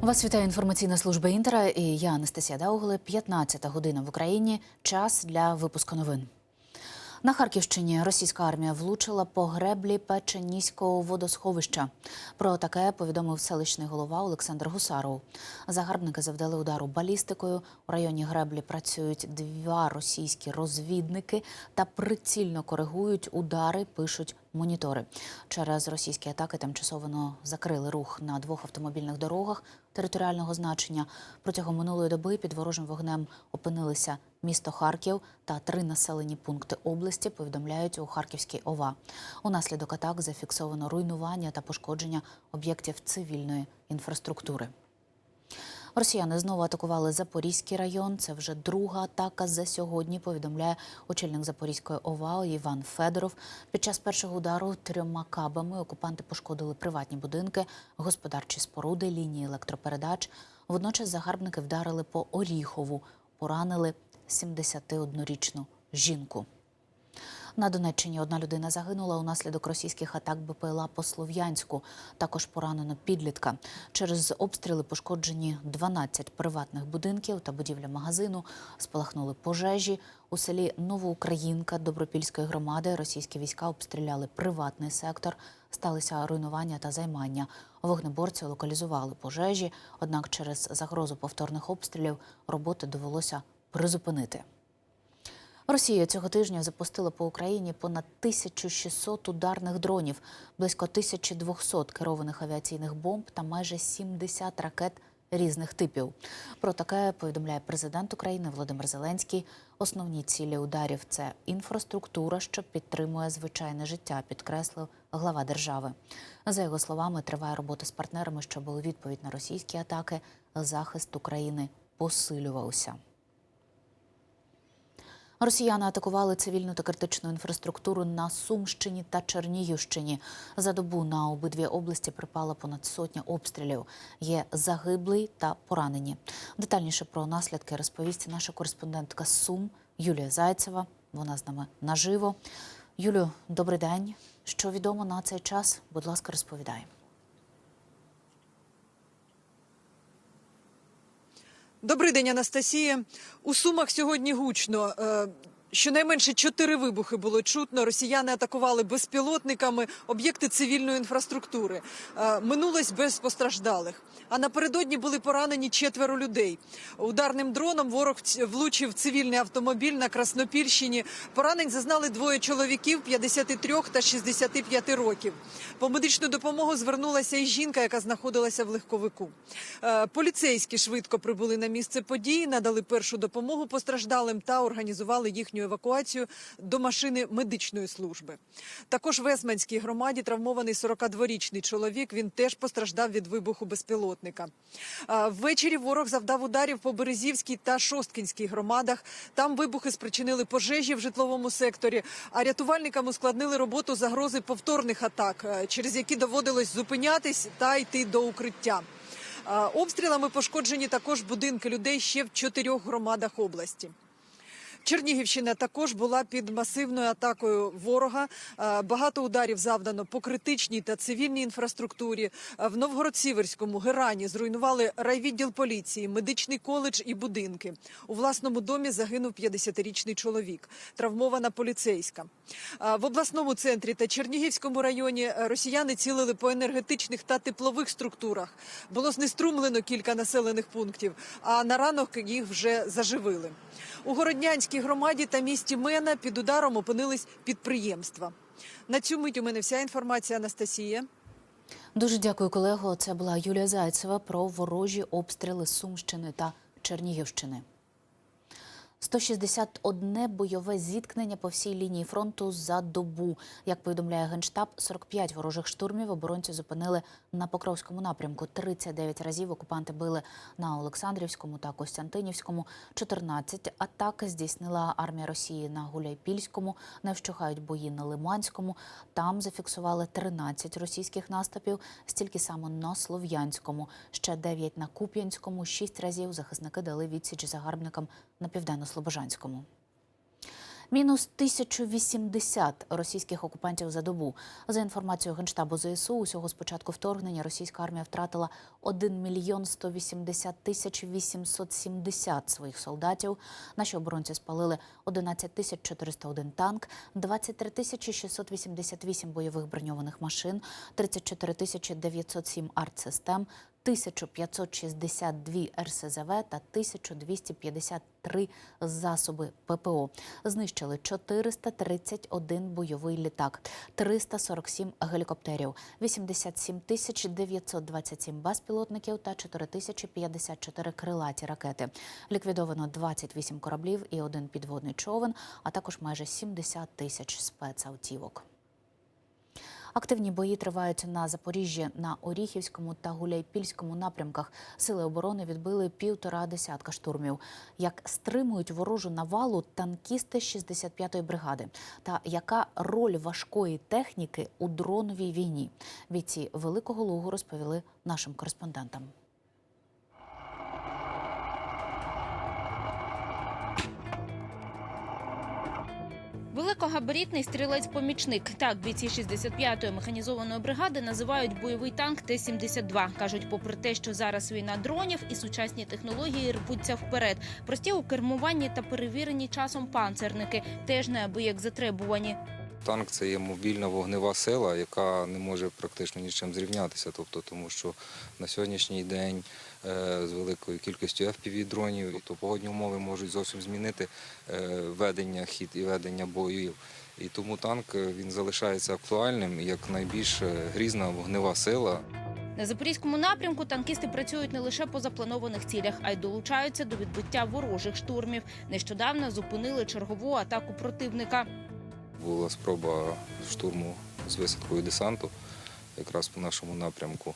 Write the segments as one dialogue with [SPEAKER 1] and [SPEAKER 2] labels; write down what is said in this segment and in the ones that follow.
[SPEAKER 1] Вас вітає інформаційна служба Інтера і я Анастасія Даугле. 15 година в Україні. Час для випуску новин. На Харківщині російська армія влучила по греблі Печеніського водосховища. Про таке повідомив селищний голова Олександр Гусаров. Загарбники завдали удару балістикою. У районі греблі працюють два російські розвідники та прицільно коригують удари. Пишуть монітори. Через російські атаки тимчасово закрили рух на двох автомобільних дорогах територіального значення. Протягом минулої доби під ворожим вогнем опинилися місто Харків та три населені пункти області. Повідомляють у Харківській ОВА. Унаслідок атак зафіксовано руйнування та пошкодження об'єктів цивільної інфраструктури. Росіяни знову атакували Запорізький район. Це вже друга атака за сьогодні. Повідомляє очільник Запорізької ОВА Іван Федоров. Під час першого удару трьома кабами окупанти пошкодили приватні будинки, господарчі споруди, лінії електропередач. Водночас загарбники вдарили по Оріхову, поранили 71-річну жінку. На Донеччині одна людина загинула унаслідок російських атак БПЛА по Слов'янську. Також поранено підлітка. Через обстріли пошкоджені 12 приватних будинків та будівля магазину. Спалахнули пожежі. У селі Новоукраїнка Добропільської громади російські війська обстріляли приватний сектор. Сталися руйнування та займання. Вогнеборці локалізували пожежі, однак через загрозу повторних обстрілів роботи довелося призупинити. Росія цього тижня запустила по Україні понад 1600 ударних дронів, близько 1200 керованих авіаційних бомб та майже 70 ракет різних типів. Про таке повідомляє президент України Володимир Зеленський. Основні цілі ударів це інфраструктура, що підтримує звичайне життя, підкреслив глава держави. За його словами, триває робота з партнерами, щоб у відповідь на російські атаки захист України посилювався. Росіяни атакували цивільну та критичну інфраструктуру на Сумщині та Чернігівщині. За добу на обидві області припало понад сотня обстрілів. Є загиблий та поранені. Детальніше про наслідки розповість наша кореспондентка Сум Юлія Зайцева. Вона з нами наживо. Юлю, добрий день. Що відомо на цей час? Будь ласка, розповідай.
[SPEAKER 2] Добрий день, Анастасія. У Сумах сьогодні гучно. Щонайменше чотири вибухи було чутно. Росіяни атакували безпілотниками об'єкти цивільної інфраструктури. Е, Минулось без постраждалих. А напередодні були поранені четверо людей. Ударним дроном ворог влучив цивільний автомобіль на Краснопільщині. Поранень зазнали двоє чоловіків 53 та 65 років. По медичну допомогу звернулася і жінка, яка знаходилася в легковику. Е, Поліцейські швидко прибули на місце події, надали першу допомогу постраждалим та організували їхню евакуацію до машини медичної служби. Також в Есманській громаді травмований 42-річний чоловік. Він теж постраждав від вибуху безпілотника. Ввечері ворог завдав ударів по Березівській та Шосткінській громадах. Там вибухи спричинили пожежі в житловому секторі, а рятувальникам ускладнили роботу загрози повторних атак, е, через які доводилось зупинятись та йти до укриття. Обстрілами пошкоджені також будинки людей ще в чотирьох громадах області. Чернігівщина також була під масивною атакою ворога. Е, Багато ударів завдано по критичній та цивільній інфраструктурі. Е, В Новгород-Сіверському Герані зруйнували райвідділ поліції, медичний коледж і будинки. У власному домі загинув 50-річний чоловік. Травмована поліцейська. Е, В обласному центрі та Чернігівському районі росіяни цілили по енергетичних та теплових структурах. Було знеструмлено кілька населених пунктів, а на ранок їх вже заживили. У Городнянській громаді та місті Мена під ударом опинились підприємства. На цю мить у мене вся інформація Анастасія.
[SPEAKER 1] Дуже дякую, колего. Це була Юлія Зайцева про ворожі обстріли Сумщини та Чернігівщини. 161 бойове зіткнення по всій лінії фронту за добу. Як повідомляє генштаб, 45 ворожих штурмів оборонці зупинили на Покровському напрямку. 39 разів окупанти били на Олександрівському та Костянтинівському. 14 атак здійснила армія Росії на Гуляйпільському. Не вщухають бої на Лиманському. Там зафіксували 13 російських наступів, стільки само на Слов'янському, ще 9 на Куп'янському. 6 разів захисники дали відсіч загарбникам на південно-слобожанському. Мінус 1080 російських окупантів за добу. За інформацією Генштабу ЗСУ, усього з початку вторгнення російська армія втратила 1 мільйон 180 тисяч 870 своїх солдатів. Наші оборонці спалили 11 тисяч 401 танк, 23 тисячі 688 бойових броньованих машин, 34 тисячі 907 артсистем, 1562 РСЗВ та 1253 засоби ППО. Знищили 431 бойовий літак, 347 гелікоптерів, 87 тисяч 927 безпілотників та 4054 крилаті ракети. Ліквідовано 28 кораблів і один підводний човен, а також майже 70 тисяч спецавтівок. Активні бої тривають на Запоріжжі, на Оріхівському та Гуляйпільському напрямках. Сили оборони відбили півтора десятка штурмів. Як стримують ворожу навалу танкісти 65-ї бригади? Та яка роль важкої техніки у дроновій війні? Бійці Великого Лугу розповіли нашим кореспондентам.
[SPEAKER 3] Великогабаритний стрілець-помічник. Так, бійці 65-ї механізованої бригади називають бойовий танк Т-72. Кажуть, попри те, що зараз війна дронів і сучасні технології рвуться вперед. Прості у кермуванні та перевірені часом панцерники теж неабияк затребувані.
[SPEAKER 4] Танк це є мобільна вогнева сила, яка не може практично нічим зрівнятися. Тобто, тому що на сьогоднішній день е, з великою кількістю fpv дронів, то погодні умови можуть зовсім змінити е, ведення хід і ведення боїв. І тому танк е, він залишається актуальним як найбільш грізна вогнева сила.
[SPEAKER 3] На запорізькому напрямку танкісти працюють не лише по запланованих цілях, а й долучаються до відбиття ворожих штурмів. Нещодавно зупинили чергову атаку противника.
[SPEAKER 4] Була спроба штурму з висадкою десанту, якраз по нашому напрямку.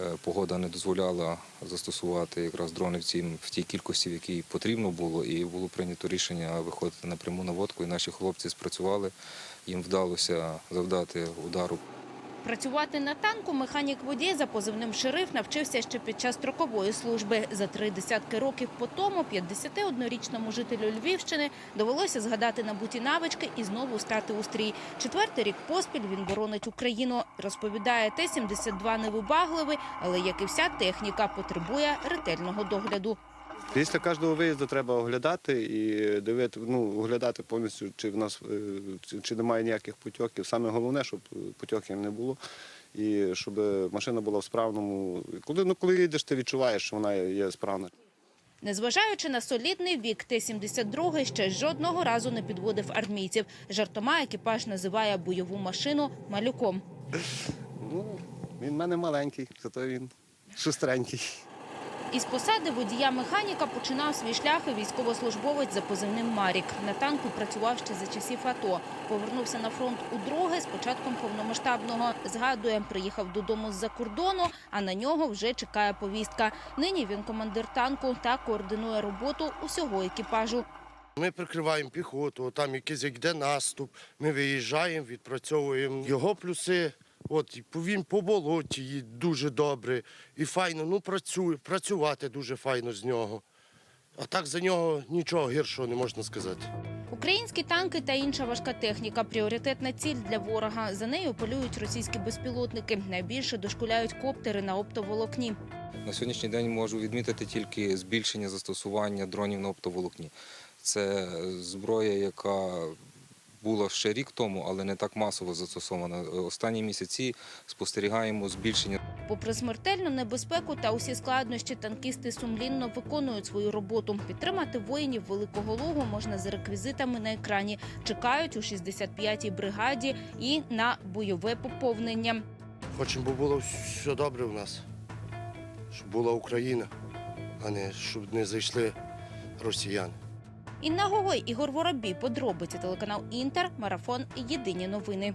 [SPEAKER 4] Е, Погода не дозволяла застосувати якраз дрони в, цій, в тій кількості, в якій потрібно було, і було прийнято рішення виходити на пряму наводку. І наші хлопці спрацювали. Їм вдалося завдати удару
[SPEAKER 3] Працювати на танку механік водій за позивним шериф навчився ще під час строкової служби. За три десятки років по тому 51-річному жителю Львівщини довелося згадати набуті навички і знову стати у стрій. Четвертий рік поспіль він боронить Україну. Розповідає, Т-72 невибагливий, але як і вся техніка, потребує ретельного догляду.
[SPEAKER 5] Після кожного виїзду треба оглядати і дивити, ну, оглядати повністю, чи в нас е, чи- чи немає ніяких потьоків. Саме головне, щоб потьоків не було. І щоб машина була в справному. Коли, ну, коли їдеш, ти відчуваєш, що вона є справна.
[SPEAKER 3] Незважаючи на солідний вік, Т-72 ще жодного разу не підводив армійців. Жартома екіпаж називає бойову машину малюком.
[SPEAKER 5] Ну, він в мене маленький, зато він шустренький.
[SPEAKER 3] Із посади водія-механіка починав свій шлях і військовослужбовець за позивним Марік. На танку працював ще за часів АТО. Повернувся на фронт удруге з початком повномасштабного. Згадує, приїхав додому з-за кордону, а на нього вже чекає повістка. Нині він командир танку та координує роботу усього екіпажу.
[SPEAKER 6] Ми прикриваємо піхоту, там якийсь як йде наступ. Ми виїжджаємо, відпрацьовуємо його плюси. От він по болоті їде дуже добре і файно. Ну працює, працювати дуже файно з нього. А так за нього нічого гіршого не можна сказати.
[SPEAKER 3] Українські танки та інша важка техніка пріоритетна ціль для ворога. За нею полюють російські безпілотники. Найбільше дошкуляють коптери на оптоволокні.
[SPEAKER 4] На сьогоднішній день можу відмітити тільки збільшення застосування дронів на оптоволокні. Це зброя, яка була ще рік тому, але не так масово застосована. Останні місяці спостерігаємо збільшення
[SPEAKER 3] Попри смертельну небезпеку та усі складнощі, танкісти сумлінно виконують свою роботу. Підтримати воїнів Великого Лугу можна за реквізитами на екрані. Чекають у 65-й бригаді і на бойове поповнення.
[SPEAKER 6] Хочемо, бо було все добре у нас, щоб була Україна, а не щоб не зайшли росіяни.
[SPEAKER 3] Інна Гогой, Ігор Воробій, подробиці телеканал Інтер, марафон. Єдині новини.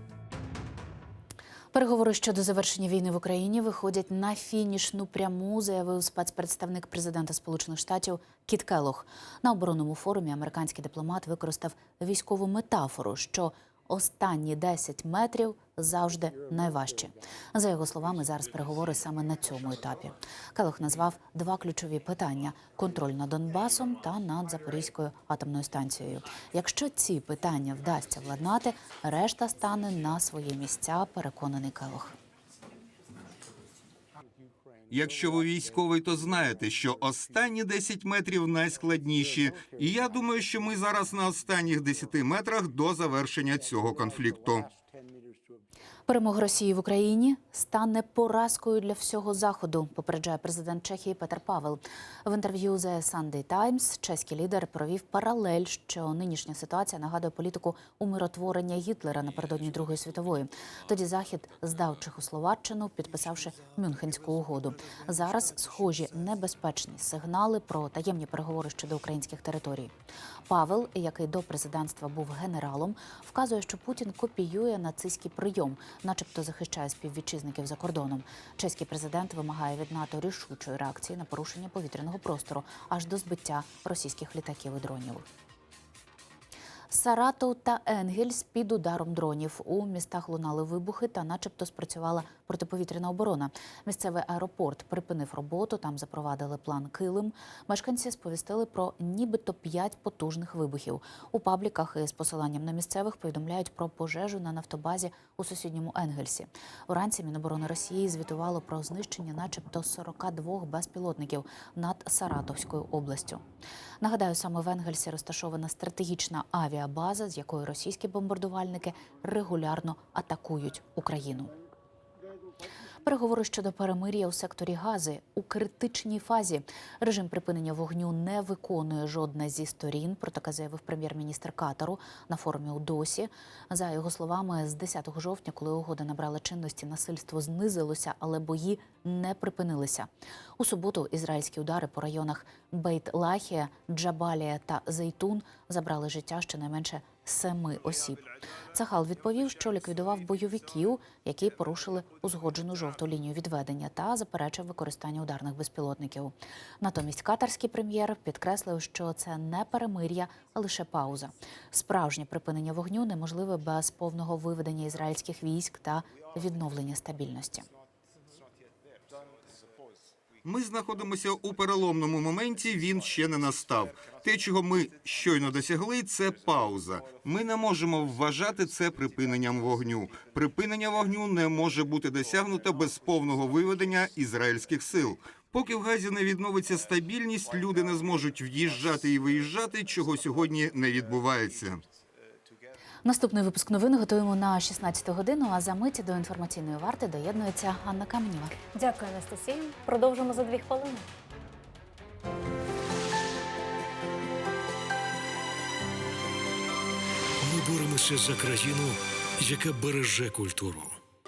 [SPEAKER 1] Переговори щодо завершення війни в Україні виходять на фінішну пряму, заявив спецпредставник президента Сполучених Штатів Кіт Келлог. На оборонному форумі американський дипломат використав військову метафору, що останні 10 метрів завжди найважчі. За його словами, зараз переговори саме на цьому етапі. Келох назвав два ключові питання: контроль над Донбасом та над Запорізькою атомною станцією. Якщо ці питання вдасться владнати, решта стане на свої місця. Переконаний Келох.
[SPEAKER 7] Якщо ви військовий, то знаєте, що останні 10 метрів найскладніші. І я думаю, що ми зараз на останніх 10 метрах до завершення цього конфлікту.
[SPEAKER 1] Перемога Росії в Україні стане поразкою для всього заходу. Попереджає президент Чехії Петер Павел. В інтерв'ю The Sunday Times чеський лідер провів паралель, що нинішня ситуація нагадує політику умиротворення Гітлера напередодні Другої світової. Тоді захід здав Чехословаччину, підписавши Мюнхенську угоду. Зараз схожі небезпечні сигнали про таємні переговори щодо українських територій. Павел, який до президентства був генералом, вказує, що Путін копіює нацистський прийом, начебто захищає співвітчизників за кордоном. Чеський президент вимагає від НАТО рішучої реакції на порушення повітряного простору аж до збиття російських літаків і дронів. Саратов та Енгельс під ударом дронів. У містах лунали вибухи та, начебто, спрацювала протиповітряна оборона. Місцевий аеропорт припинив роботу. Там запровадили план Килим. Мешканці сповістили про нібито п'ять потужних вибухів. У пабліках із посиланням на місцевих повідомляють про пожежу на нафтобазі у сусідньому Енгельсі. Уранці Міноборони Росії звітувало про знищення, начебто, 42 безпілотників над Саратовською областю. Нагадаю, саме в Енгельсі розташована стратегічна авіабаза, з якої російські бомбардувальники регулярно атакують Україну. Переговори щодо перемир'я у секторі Гази у критичній фазі. Режим припинення вогню не виконує жодна зі сторін. Про таке заявив прем'єр-міністр Катару на форумі у Досі. За його словами, з 10 жовтня, коли угода набрала чинності, насильство знизилося, але бої не припинилися. У суботу ізраїльські удари по районах Бейт-Лахія, Джабалія та Зейтун забрали життя щонайменше семи осіб. Цахал відповів, що ліквідував бойовиків, які порушили узгоджену жовту лінію відведення та заперечив використання ударних безпілотників. Натомість катарський прем'єр підкреслив, що це не перемир'я, а лише пауза. Справжнє припинення вогню неможливе без повного виведення ізраїльських військ та відновлення стабільності.
[SPEAKER 7] Ми знаходимося у переломному моменті. Він ще не настав. Те, чого ми щойно досягли, це пауза. Ми не можемо вважати це припиненням вогню. Припинення вогню не може бути досягнуто без повного виведення ізраїльських сил. Поки в Газі не відновиться стабільність, люди не зможуть в'їжджати і виїжджати, чого сьогодні не відбувається.
[SPEAKER 1] Наступний випуск новин готуємо на 16 годину. А за мить до інформаційної варти доєднується Анна Каменєва.
[SPEAKER 8] Дякую, Анастасія. Продовжимо за дві хвилини.
[SPEAKER 9] Ми боремося за країну, яка береже культуру.